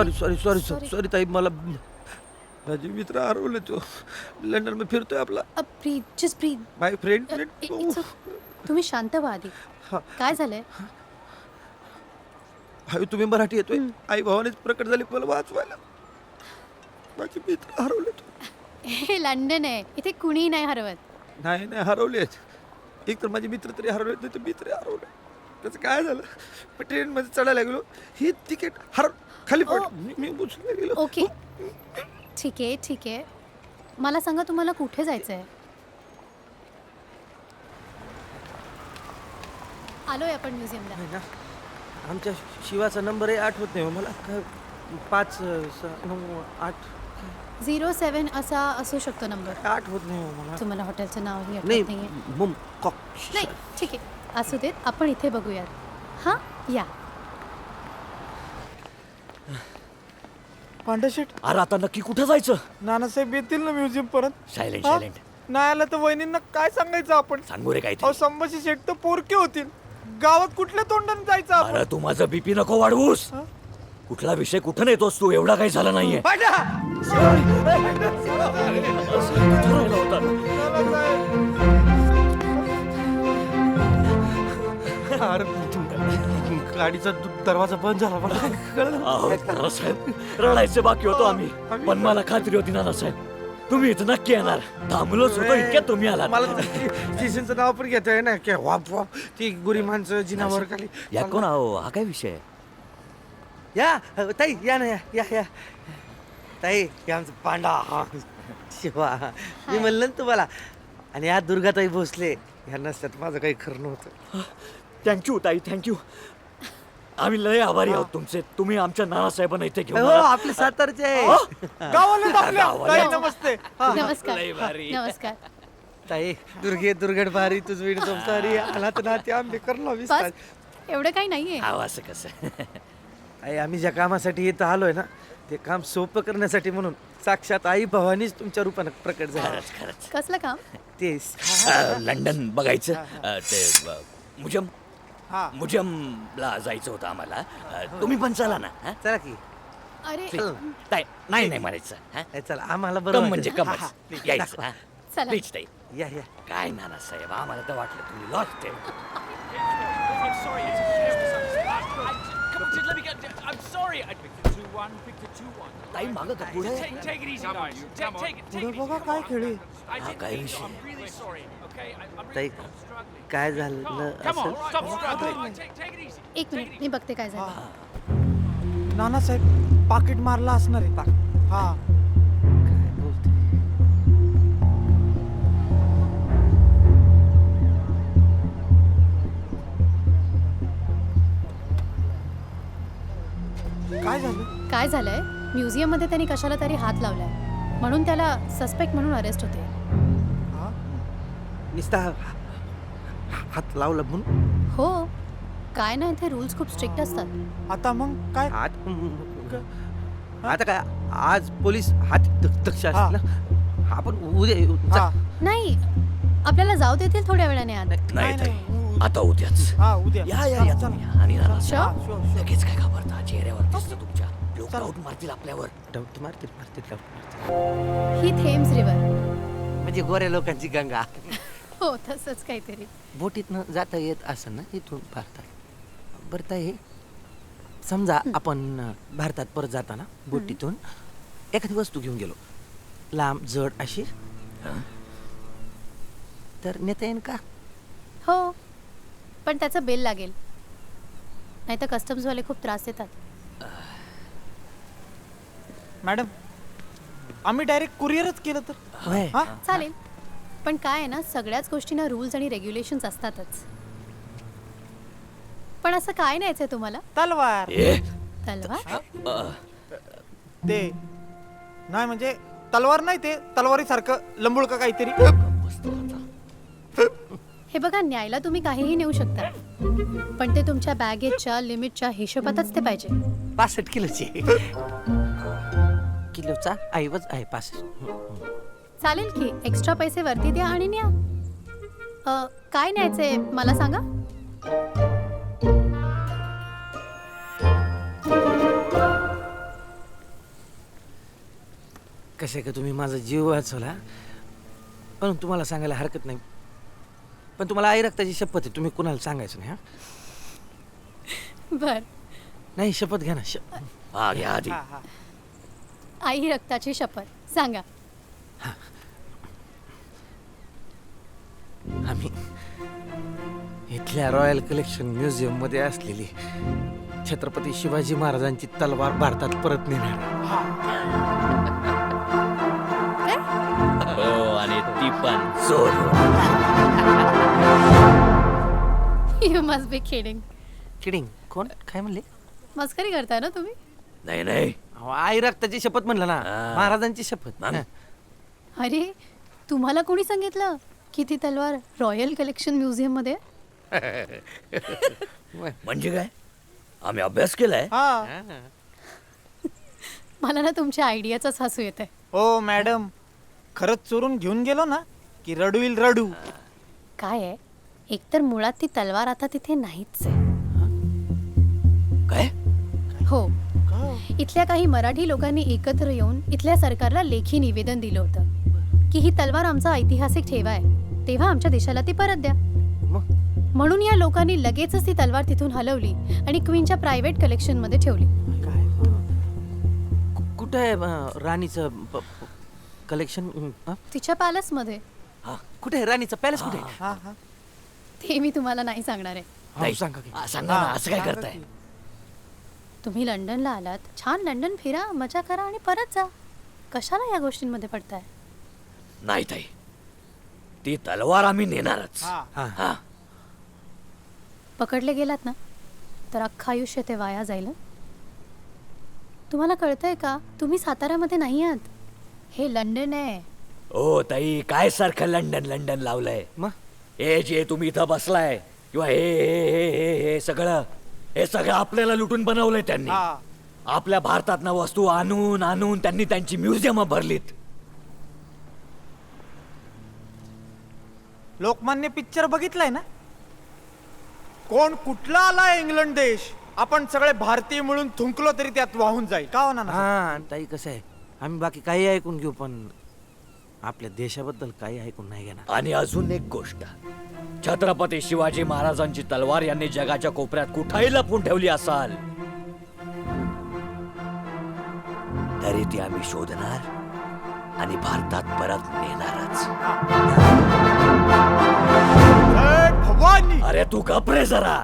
Sorry sorry sorry Sorry. Sorry ताई मला माझे मित्र हरवले तो. लंडनमध्ये फिरतोय आपला. Preet just Preet. My friend okay. तुम्ही शांत व्हा आधी. काय झालंय? हाय तुम्ही मराठी येतोय. आई भावानेच प्रकट झाली मला वाचवायला. माझे मित्र हरवले तो. हे लंडन आहे. इथे कुणी नाही हरवत. नाही नाही हरवलेच एक तर माझे मित्र तरी हरवले नाही तर मित्र हरवले त्याचं काय झालं? पण ट्रेनमध्ये चढायला गेलो. ही तिकीट हर खाली पड. ओ. मी- मी गेलो. ओके. ठीक आहे ठीक आहे. मला सांगा तुम्हाला कुठे जायचं आहे आलोय आपण म्युझियमला. नाही ना. आमच्या शिवाचा नंबर आहे आठवत नाही हो. मला काय पाच नऊ आठ. झिरो सेवन असा असू शकतो नंबर. आठवत नाही हो मला. तुम्हाला हॉटेलचं नावही आठवत नाही नाहीये. मुम कॉक. नाही ठीक आहे. असू देत आपण इथे बघूयात. हां? या. पांढरशेठ अरे आता नक्की कुठं जायचं? नानासाहेब येतील ना म्युझियम परत? सायलेंट हा? सायलेंट नाही आलं तर वहिनींना काय सांगायचं आपण? सांगू रे अहो काहीतरी संभाजी शेठ तर पोरके होतील. गावात कुठल्या तोंडाने जायचं आपण? अरे तू माझं बीपी नको वाढवूस. हा? कुठला विषय कुठं नेतोस तू? एवढा काही झाला नाहीये. राहिला होता? अरे गाडीचा दु- दरवाजा बंद झाला मला कळलं अहो, नानासाहेब रडायचे बाकी होतो आम्ही. पण मला खात्री होती नानासाहेब तुम्ही इथं नक्की येणार. थांबलोच होतो इतक्यात तुम्ही आलात. मला स्टेशनचं नाव पण घेतोय ना की वाप वाप. ती गुरी माणसं जिनावर खाली या कोण आहो? हा काय विषय आहे? या ताई या ना या या या. ताई हे आमचं पांडा. हा. शिवा. मी म्हणलं ना तुम्हाला आणि या दुर्गाताई भोसले ह्या नसत्यात माझं काही खरं नव्हतं. थँक्यू ताई थँक्यू आम्ही लय आभारी आहोत तुमचे. तुम्ही आमच्या नानासाहेबांना इथे घेऊन हो. आपले सातारचे. आहे गावाला आपल्या. ताई नमस्ते. हा. नमस्कार. लय भारी. नमस्कार. ताई दुर्गे दुर्गड भारी तुझ वीड संसारी आला तर नाते आंबे करलो विस्तार बस एवढं काही नाहीये. अहो, असं कसं? आई आम्ही ज्या कामासाठी इथं आलोय ना ते काम सोपं करण्यासाठी म्हणून साक्षात आई भवानीच तुमच्या रूपानं प्रकट झाल्या खरंच खरंच. कसलं काम? ते अ, लंडन बघायचं. अ, ते अ, म्युझियम मुजमला जायचं होतं आम्हाला. तुम्ही पण चला ना चला की. अरे नाही नाही म्हणायचं चला आम्हाला बरं म्हणजे कम यायचं प्लीज ताई. या या. काय ना साहेब आम्हाला तर वाटलं तुम्ही लॉस्ट ते काय खेळी. ताई. काय झालं. असं. एक मिनिट मी. बघते काय झालं नानासाहेब पाकिट मारला असणार आहे हा काय बोलते? काय झालं काय झालंय म्युझियममध्ये त्यांनी कशाला तरी हात लावलाय म्हणून त्याला सस्पेक्ट म्हणून अरेस्ट होते? निस्ता हा- हात लावला म्हणून हो काय नाही ते रूल्स खूप स्ट्रिक्ट असतात. आता मग काय? हात आता काय? आज पोलीस हात असतील ना? आपण उद्या येऊ. हा. चा- नाही आपल्याला जाऊ देतील थोड्या वेळाने आत. नाही नाही, ताई उ- आता उद्याच. हा उद्या. या या या तुम्ही. आणि नानासाहेब Sure? हा, sure, sure. लगेच काय घाबरता? चेहऱ्यावर दिसतं तुमच्या. लोक. डाऊट मारतील आपल्यावर. डाऊट मारतील मारतील डाऊट मारतील. ही थेम्स रिव्हर म्हणजे गोऱ्या लोकांची गंगा. हो तसंच काहीतरी. बोटीतनं जाता येत असं ना इथून भारतात? बरं ताई समजा आपण अं, भारतात परत जाताना बोटीतून एखादी वस्तू घेऊन गेलो. लांब जड अशी. तर नेता येईन का? हो पण त्याचं बिल लागेल. नाही तर कस्टम्सवाले खूप त्रास देतात. मॅडम आम्ही डायरेक्ट कुरिअरच केलं तर? होय. हा? चालेल. पण काय आहे ना सगळ्याच गोष्टींना रूल्स आणि रेग्युलेशन्स असतातच. पण असं काय न्यायचंय तुम्हाला? तलवार. ए. तलवार? ते नाही म्हणजे तलवार नाही ते तलवारीसारखं लंबुळ का काहीतरी? हे बघा न्यायला तुम्ही काहीही नेऊ शकता. पण ते तुमच्या बॅगेजच्या लिमिटच्या हिशोबातच ते पाहिजे. पासष्ट किलोची. किलोचा ऐवज आहे पासष्ट. चालेल की? एक्स्ट्रा पैसे वरती द्या आणि न्या. अ, काय न्यायचंय मला सांगा? कसं आहे का तुम्ही? माझा जीव वाचवला. पण तुम्हाला सांगायला हरकत नाही. पण तुम्हाला आई रक्ताची शपथ आहे. तुम्ही कुणाला सांगायचं नाही हा? बर. नाही शपथ घ्या ना. श हा घ्या आधी. आई रक्ताची शपथ. सांगा. आम्ही इथल्या रॉयल कलेक्शन म्युझियममध्ये असलेली छत्रपती शिवाजी महाराजांची तलवार भारतात परत नेणार. हो आणि ती पण. चोर. You must be kidding kidding कोण? काय म्हणले? मस्करी करताय ना तुम्ही? नाही नाही. अहो, आई रक्ताची शपथ म्हणलं ना. हा. महाराजांची शपथ. मग? अरे तुम्हाला कोणी सांगितलं की ती तलवार रॉयल कलेक्शन म्युझियममध्ये आहे? म्हणजे काय? आम्ही अभ्यास केलाय. हा. मला ना तुमच्या आयडियाचाच हसू येत आहे हो मॅडम. खरंच चोरून घेऊन गेलो ना की रडू येईल रडू. काय आहे? एकतर मुळात ती तलवार आता तिथे नाहीच आहे. काय? हो. इथल्या काही मराठी लोकांनी एकत्र येऊन इथल्या सरकारला लेखी निवेदन दिलं होतं. की ही तलवार आमचा ऐतिहासिक ठेवा आहे. तेव्हा आमच्या देशाला ती परत द्या. मग? म्हणून या लोकांनी लगेचच ती तलवार तिथून हलवली आणि क्वीनच्या प्रायव्हेट कलेक्शनमध्ये ठेवली. काय? कु- कुठं आहे अं, राणीचं कलेक्शन? तिच्या पॅलेस मध्ये कुठे आहे राणीचं पॅलेस कुठे आहे? हा हा. ते मी तुम्हाला नाही सांगणार आहे. नाही. सांगा की. हा, सांगा ना असं काय करताय? तुम्ही लंडनला आलात. छान लंडन फिरा मजा करा आणि परत जा. कशाला या गोष्टींमध्ये पडताय? नाही ताई ती तलवार आम्ही नेणारच. हा. हा. हा. पकडले गेलात ना तर अख्खं आयुष्य ते वाया जाईल हं. तुम्हाला कळतंय का तुम्ही साताऱ्यामध्ये नाही आहात? हे लंडन आहे. ओ ताई काय सारखं लंडन लंडन लावलंय? मग? हे जे तुम्ही इथं बसलाय किंवा हे हे हे हे हे सगळं हे सगळं आपल्याला लुटून बनवलंय त्यांनी. हा. आपल्या भारतात वस्तू आणून आणून त्यांनी त्यांची म्युझियम भरलीत. लोकमान्य पिक्चर बघितलाय ना? कोण कुठला आला इंग्लंड देश? आपण सगळे भारतीय मिळून थुंकलो तरी त्यात वाहून जाईल. का होणार ना हा ताई कसं आहे? आम्ही बाकी काही ऐकून घेऊ पण आपल्या देशाबद्दल काही ऐकून नाही घेणार. आणि अजून एक गोष्ट. छत्रपती शिवाजी महाराजांची तलवार यांनी जगाच्या कोपऱ्यात कुठाही लपवून ठेवली असाल तरी ती आम्ही शोधणार आणि भारतात परत नेणारच. जय भवानी अरे तू गपरे जरा